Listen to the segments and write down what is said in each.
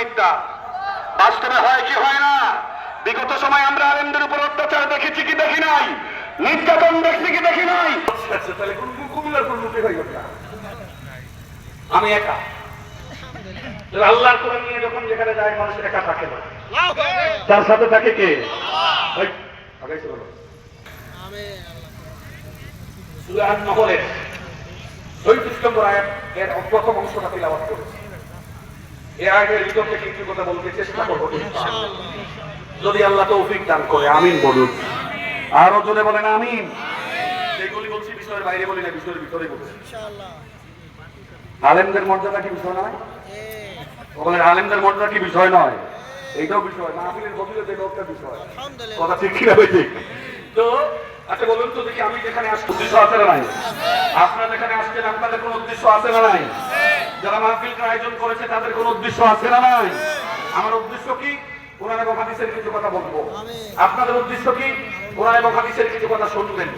মিথ্যা বাস্তবে হয় কি হয় না? বিগত সময় আমরা আলেমদের উপর অত্যাচার দেখেছি কি দেখি নাই? নির্যাতন দেখছি কি দেখি নাই? আমি একা। তাহলে আল্লাহর কোরআন নিয়ে যখন যেখানে যায় মানুষ একা থাকে না। তার সাথে থাকে কে? ওই, আগাইছে বলো। সূরা আন-নহলের চৌত্রিশ নম্বর আয়াত এর প্রথম অংশটা তিলাওয়াত করেছি ভিতর থেকে কিছু কথা বলতে চেষ্টা করব। যদি আল্লাহ তৌফিক দান করে আমিন বলুন। আরও জোরে বলেন আমিন। যেগুলি বলছি বিষয়ের বাইরে বলি না বিষয়ের ভিতরে বলছি আলেমদের মর্যাদা কি বিষয় নয়? বলেন আলেমদের মর্যাদা কি বিষয় নয়? এইটাও বিষয় মাহফিলের বদলে যে একটা বিষয়। কথা ঠিক কিনা ঠিক তো আচ্ছা বলুন তো দেখি আমি যেখানে আসছি উদ্দেশ্য আছে না নাই? আপনারা যেখানে আসছেন আপনাদের কোনো উদ্দেশ্য আছে না নাই? যারা মাহফিলটা আয়োজন করেছে, তাদের কোনো উদ্দেশ্য আছে না নাই? আমার উদ্দেশ্য কি? কোরআন এবং হাদিসের কিছু কথা বলব। আপনাদের উদ্দেশ্য কি? কোরআন এবং হাদিসের কিছু কথা শুনবেন।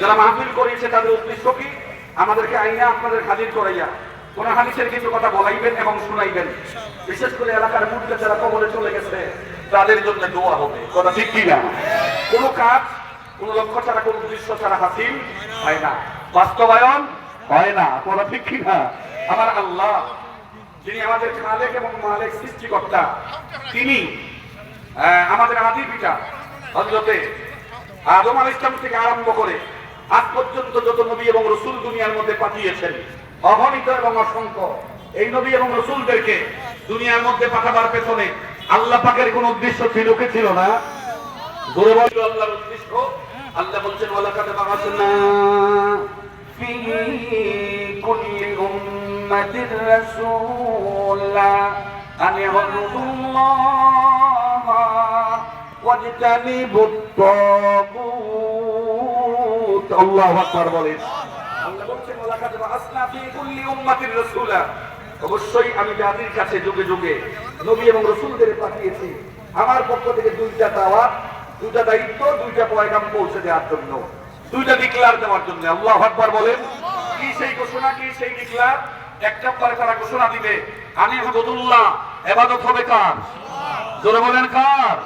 যারা মাহফিল করিয়েছে, তাদের উদ্দেশ্য কি? আমাদেরকে আইনা আপনাদের হাজির করাইয়া কোন হাদিসের কিছু কথা বলাইবেন এবং শুনাইবেন। বিশেষ করে এলাকার মুরগা যারা কবরে চলে গেছে, তাদের জন্য দোয়া হবে। কথা ঠিক কি না? কোনো কাজ, কোন লক্ষ্য ছাড়া, কোন উদ্দেশ্য ছাড়া হাসিল হয় না। বাস্তবায়ন হয় না কথা ঠিক না আমার আল্লাহ, যিনি আমাদের খালেক এবং মালেক, সৃষ্টিকর্তা, তিনি আমাদের আদি পিতা হজরতে আদম আল ইসলাম থেকে আরম্ভ করে আজ পর্যন্ত যত নবী এবং রসুল দুনিয়ার মধ্যে পাঠিয়েছেন, অগণিত এবং অসংখ্য, এই নবী এবং রসুলদেরকে দুনিয়ার মধ্যে পাঠাবার পেছনে আল্লাহ পাকের কোন উদ্দেশ্য ছিল কি ছিল না? আল্লাহর উদ্দেশ্য। আল্লাহ বলছেন, ওয়ালাকাদ বাআসনা উম্মাতির রাসূলা আন ইয়াবুদুল্লাহ ওয়াজতানিবুত তাগুত আল্লাহু আকবার বলেন আল্লাহ অবশ্যই আমি জাতির কাছে যুগে যুগে নবী এবং রসুলদের পাঠিয়েছি। আমার পক্ষ থেকে দুইটা দাওয়াত, দুইটা দায়িত্ব, দুইটা পয়গাম পৌঁছে দেওয়ার জন্য। দুইটা ডিক্লার দেওয়ার জন্য। আল্লাহ আকবার বলেন। কি সেই ঘোষণা, কি সেই ডিক্লার এক নম্বরে তারা ঘোষণা দিবে। আমি হবদুল্লাহ এবাদত হবে কার? জোরে বলেন কার?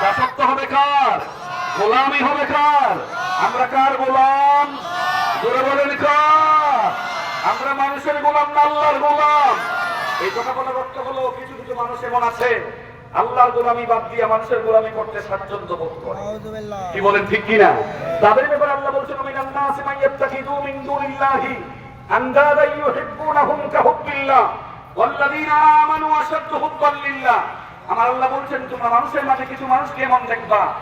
দাসত্ব হবে কার? গোলামি হবে কার? আমরা কার গোলাম? জোরে বলেন কার? আমরা মানুষের গোলাম না আল্লাহর গোলাম? এই কথা বলার অর্থ হলো কিছু কিছু মানুষ এমন আছে আল্লাহর গোলামি বাদ দিয়ে মানুষের গোলামি করতে স্বাচ্ছন্দ্য বোধ করে। কি বলেন ঠিক কিনা? তাদের ব্যাপারে আল্লাহ বলছেন মিনান নাসি মান ইয়াত্তাখিযু মিন দুনিল্লাহি। আনদাদা ইউহিব্বুনাহুম কাহুব্বিল্লাহ। ওয়াল্লাযীনা আমানু আশাদ্দু হুব্বান লিল্লাহ। আমার আল্লাহ বলছেন তোমরা মানুষের মাঝে কিছু মানুষকে এমন দেখবা।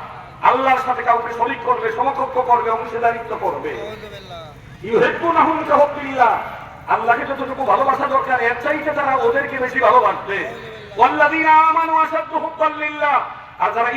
আল্লাহর সাথে কাউকে শরীক করবে সমকক্ষ করবে অংশীদারিত্ব করবে। ইউহিব্বুনাহুম কাহুব্বিল্লাহ। আল্লাহকে যতটুকু ভালোবাসা দরকার এর চাইতে তারা ওদেরকে বেশি ভালোবাসবে। আশাদ্দু হুব্বান লিল্লাহ। আর যারা